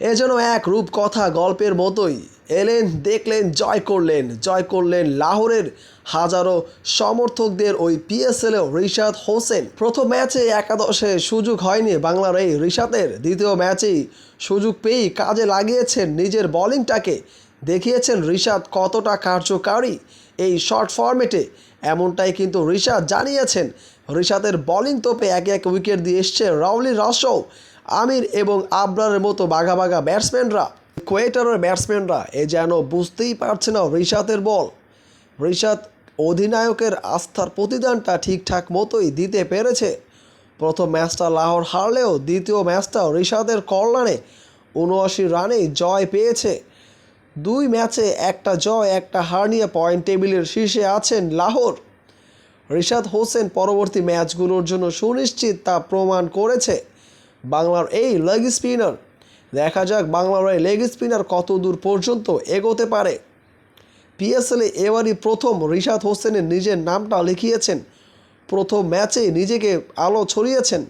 এ যেন এক রূপকথা গল্পের মতোই। এলেন, দেখলেন, জয় করলেন জয় করলেন লাহোরের হাজারো সমর্থকদের ওই পিএসএলেও রিশাদ হোসেন। প্রথম ম্যাচে একাদশে সুযোগ হয়নি বাংলার এই রিশাদের। দ্বিতীয় ম্যাচেই সুযোগ পেয়েই কাজে লাগিয়েছেন নিজের বোলিংটাকে। দেখিয়েছেন রিশাদ কতটা কার্যকারী এই শর্ট ফরম্যাটে। এমনটাই কিন্তু রিশাদ জানিয়েছেন। রিশাদের বোলিং তোপে এক এক উইকেট দিয়ে এসছে রাউলি রাসৌ আমির এবং আবরারের মতো বাঘা বাঘা ব্যাটসম্যানরা, কোয়েটারের ব্যাটসম্যানরা এ যেন বুঝতেই পারছে না রিশাদের বল। রিশাদ অধিনায়কের আস্থার প্রতিদানটা ঠিকঠাক মতোই দিতে পেরেছে। প্রথম ম্যাচটা লাহোর হারলেও দ্বিতীয় ম্যাচটাও রিশাদের কর্নারে উনআশি রানে জয় পেয়েছে। দুই ম্যাচে একটা জয়, একটা হার নিয়ে পয়েন্ট টেবিলের শীর্ষে আছেন লাহোর। রিশাদ হোসেন পরবর্তী ম্যাচগুলোর জন্য সুনিশ্চিত তা প্রমাণ করেছে। বাংলার এই লেগ স্পিনার দেখা যাক বাংলার এই লেগ স্পিনার কত দূর পর্যন্ত এগোতে পারে। পিএসএলে এবারই প্রথম রিশাদ হোসেনের নিজের নামটা লিখিয়েছেন। প্রথম ম্যাচে নিজেকে আলো ছড়িয়েছেন।